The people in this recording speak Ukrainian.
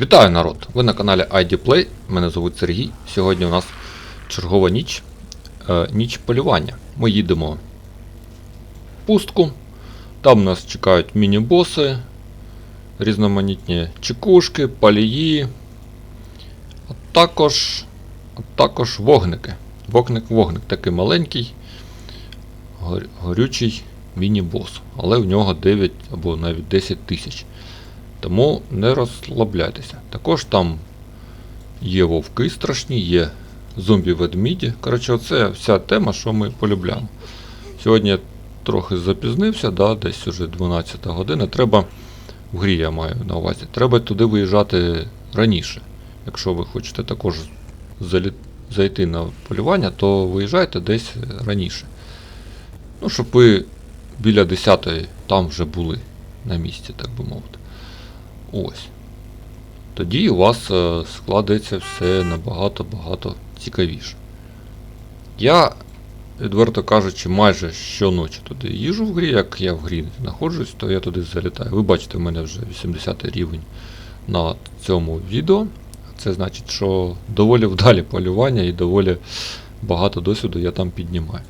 Вітаю народ! Ви на каналі ID Play. Мене звуть Сергій. Сьогодні у нас чергова ніч. Е, ніч полювання. Ми їдемо в пустку. Там нас чекають міні-боси, різноманітні чекушки, палії, а також, а також вогники. Вогник-вогник такий маленький, гор- горючий міні-бос. Але в нього 9 або навіть 10 тисяч. Тому не розслабляйтеся. Також там є вовки страшні, є зомбі-ведміді. Коротше, оце вся тема, що ми полюбляємо. Сьогодні я трохи запізнився, да, десь уже 12 година. Треба, в грі я маю на увазі, треба туди виїжджати раніше. Якщо ви хочете також залі... зайти на полювання, то виїжджайте десь раніше. Ну, щоб ви біля 10 там вже були на місці, так би мовити. Ось. Тоді у вас е, складеться все набагато-багато цікавіше. Я, відверто кажучи, майже щоночі туди їжу в грі, як я в грі знаходжусь, то я туди залітаю. Ви бачите, в мене вже 80 рівень на цьому відео. Це значить, що доволі вдалі полювання і доволі багато досвіду я там піднімаю.